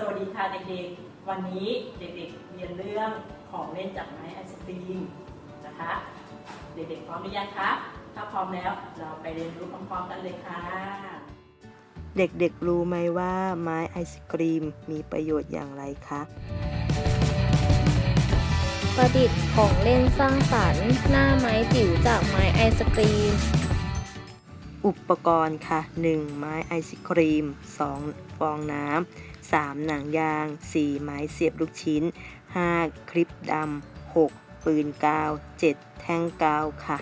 สวัสดีค่ะเด็กๆ วันนี้เด็กๆเรียนเรื่องของเล่นจากไม้ไอศครีมนะคะ เด็กๆพร้อมหรือยังคะ ถ้าพร้อมแล้วเราไปเรียนรู้พร้อมๆกันเลยค่ะ เด็กๆรู้ไหมว่าไม้ไอศกรีมมีประโยชน์อย่างไรคะ ประดิษฐ์ของเล่นสร้างสรรค์ หน้าไม้จิ๋วจากไม้ไอศกรีม อุปกรณ์ค่ะ 1. ไม้ไอศครีม 2. ฟองน้ำ 3. หนังยาง 4. ไม้เสียบลูกชิ้น 5. คลิปดำ 6. ปืนกาว 7. แท่งกาวค่ะ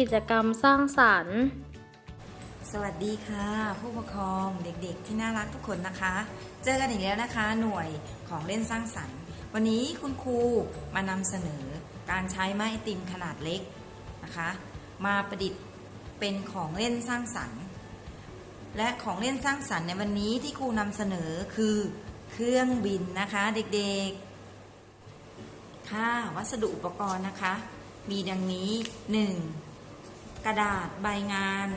กิจกรรมสร้างสรรค์ สวัสดีค่ะ ผู้ปกครองเด็กๆ ที่น่ารักทุกคนนะคะ เจอกันอีกแล้วนะคะ หน่วยของเล่นสร้างสรรค์ วันนี้คุณครูมานำเสนอการใช้ไม้ติมขนาดเล็กนะคะ มาประดิษฐ์เป็นของเล่นสร้างสรรค์ และของเล่นสร้างสรรค์ในวันนี้ที่ครูนำเสนอคือเครื่องบินนะคะเด็กๆ ค่ะวัสดุอุปกรณ์นะคะ มีดังนี้ 1. กระดาษใบงาน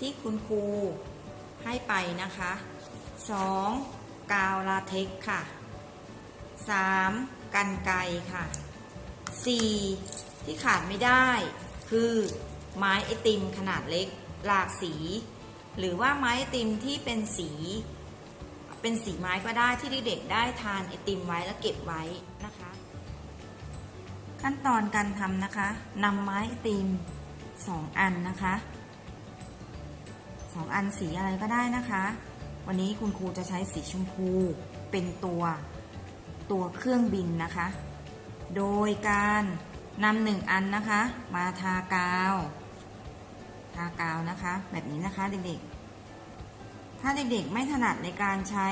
ที่คุณครูให้ไปนะคะ 2. กาวลาเท็กค่ะ 3. กันไกค่ะ 4. ที่ขาดไม่ได้ คือไม้ไอติมขนาดเล็กหลากสี หรือว่าไม้ไอติมที่เป็นสี เป็นสีไม้ก็ได้ที่เด็กๆได้ทานไอติมไว้แล้วเก็บไว้นะคะ ขั้นตอนการทำนะคะนำไม้ไอติม 2อันนะคะสองอันสีอะไรก็ได้นะคะ วันนี้คุณครูจะใช้สีชมพูเป็นตัวตัวเครื่องบินนะคะ โดยการนำหนึ่งอันนะคะ มาทากาว ทากาวนะคะ แบบนี้นะคะเด็กๆ ถ้าเด็กๆไม่ถนัดในการใช้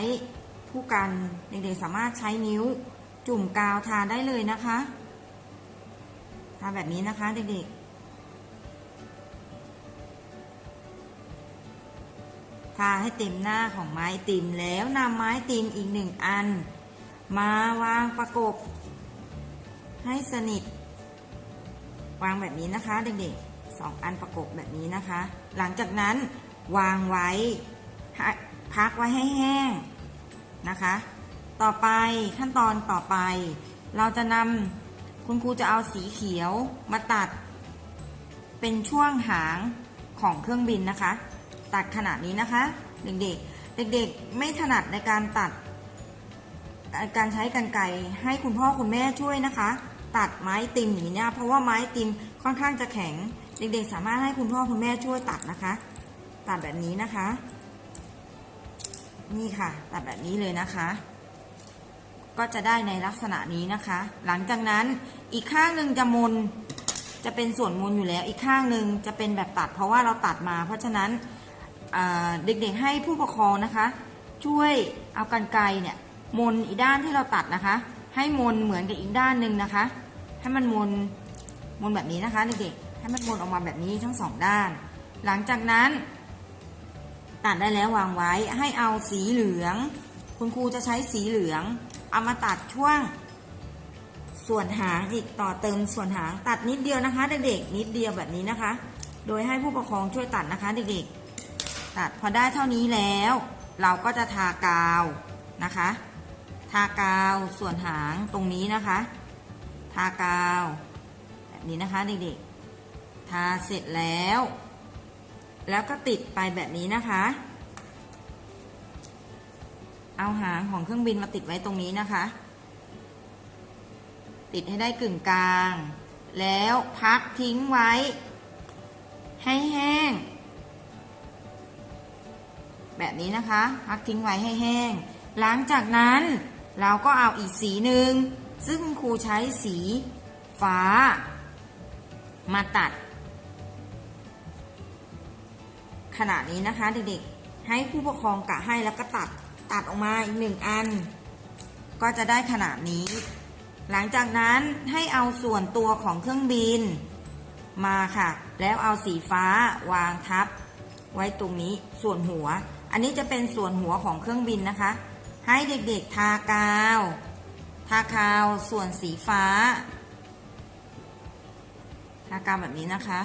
ผู้กันเด็กๆสามารถใช้นิ้วจุ่มกาวทาได้เลยนะคะทาแบบนี้นะคะเด็กๆ ทาให้เต็มหน้าของไม้ติมแล้วนำไม้ติมอีกหนึ่งอัน มาวางประกบ ให้สนิท วางแบบนี้นะคะเด็กๆสองอันประกบแบบนี้นะคะ หลังจากนั้นวางไว้พักพักไว้ให้แห้งนะคะ ต่อไปขั้นตอนต่อไป เราจะนำคุณครูจะเอาสีเขียวมาตัด เป็นช่วงหางของเครื่องบินนะคะ ตัดขนาดนี้นะคะ เด็กๆ เด็กๆ ไม่ถนัดในการตัด การใช้กรรไกรให้คุณพ่อคุณแม่ช่วยนะคะ ตัดไม้ติมอย่างนี้เนี่ยเพราะว่าไม้ติมค่อนข้างจะแข็ง เด็กๆ สามารถให้คุณพ่อคุณแม่ช่วยตัดนะคะ ตัดแบบนี้นะคะ นี่ค่ะ ตัดแบบนี้เลยนะคะ ก็จะได้ในลักษณะนี้นะคะ หลังจากนั้นอีกข้างหนึ่งจะมนจะเป็นส่วนมนอยู่แล้วอีกข้างหนึ่งจะเป็นแบบตัดเพราะว่าเราตัดมา เพราะฉะนั้น เด็กๆให้ผู้ปกครองนะคะ ช่วยเอากันไกรเนี่ยมนอีกด้านที่เราตัดนะคะ ให้มนเหมือนกับอีกด้านหนึ่งนะคะ ให้มันมนมนแบบนี้นะคะเด็กๆให้มันมนออกมาแบบนี้ทั้งสองด้าน หลังจากนั้น ตัดได้แล้ววางไว้ให้เอาสีเหลือง คุณครูจะใช้สีเหลือง เอามาตัดช่วง ส่วนหางอีกต่อเติมส่วนหางตัดนิดเดียวนะคะ เด็กๆนิดเดียวแบบนี้นะคะ โดยให้ผู้ปกครองช่วยตัดนะคะเด็กๆ ตัดพอได้เท่านี้แล้ว เราก็จะทากาวนะคะ ทากาวส่วนหางตรงนี้นะคะ ทากาว แบบนี้นะคะเด็กๆ ทาเสร็จแล้ว แล้วก็ติดไปแบบนี้นะคะ เอาหางของเครื่องบินมาติดไว้ตรงนี้นะคะ ติดให้ได้กึ่งกลาง แล้วพักทิ้งไว้ ให้แห้ง แบบนี้นะคะพักทิ้งไว้ให้แห้ง หลังจากนั้นเราก็เอาอีกสีหนึ่ง ซึ่งครูใช้สีฟ้า มาตัด ขนาดนี้นะคะเด็กๆ ให้ผู้ปกครองกะให้แล้วก็ตัดตัดออกมาอีกหนึ่งอัน ก็จะได้ขนาดนี้ หลังจากนั้นให้เอาส่วนตัวของเครื่องบิน มาค่ะ แล้วเอาสีฟ้าวางทับ ไว้ตรงนี้ส่วนหัว อันนี้จะเป็นส่วนหัวของเครื่องบินนะคะ ให้เด็กๆทากาว ทากาวส่วนสีฟ้า ทากาวแบบนี้นะคะ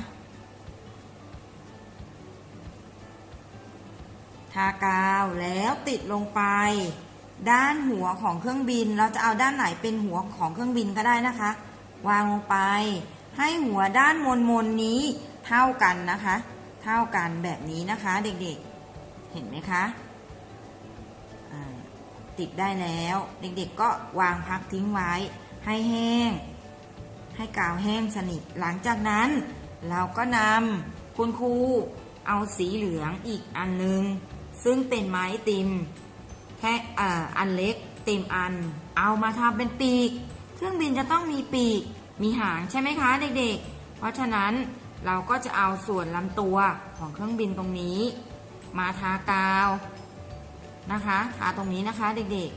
ทากาวแล้วติดลงไป ด้านหัวของเครื่องบิน เราจะเอาด้านไหนเป็นหัวของเครื่องบินก็ได้นะคะ วางลงไป ให้หัวด้านมนมนนี้เท่ากันนะคะ เท่ากันแบบนี้นะคะเด็กๆ เห็นไหมคะติดได้แล้ว เด็กๆก็วางพักทิ้งไว้ให้แห้ง ให้กาวแห้งสนิทหลังจากนั้น เราก็นำคุณครูเอาสีเหลืองอีกอันหนึง ซึ่งเป็นไม้ติมแค่อันเล็กเต็มอัน เอามาทำเป็นปีก เครื่องบินจะต้องมีปีกมีหางใช่ไหมคะเด็กๆ เพราะฉะนั้นเราก็จะเอาส่วนลำตัวของเครื่องบินตรงนี้ มาทากาวนะคะทาตรงนี้นะคะเด็ก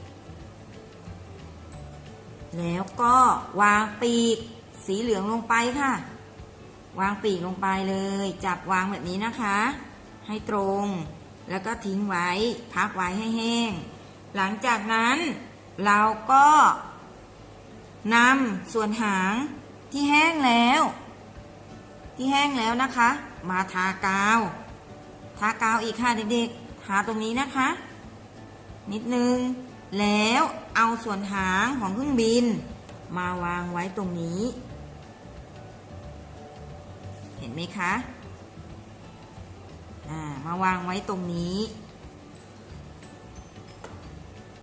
ๆ แล้วก็วางปีกสีเหลืองลงไปค่ะ วางปีกลงไปเลย จับวางแบบนี้นะคะ ให้ตรง แล้วก็ทิ้งไว้ พักไว้ให้แห้ง หลังจากนั้นเราก็นำส่วนหางที่แห้งแล้ว ที่แห้งแล้วนะคะ มาทากาว ทากาวอีกค่ะเด็กๆทาตรงนี้นะคะ นิดนึง แล้วเอาส่วนหางของเครื่องบิน มาวางไว้ตรงนี้ เห็นไหมคะ อ่ามาวางไว้ตรงนี้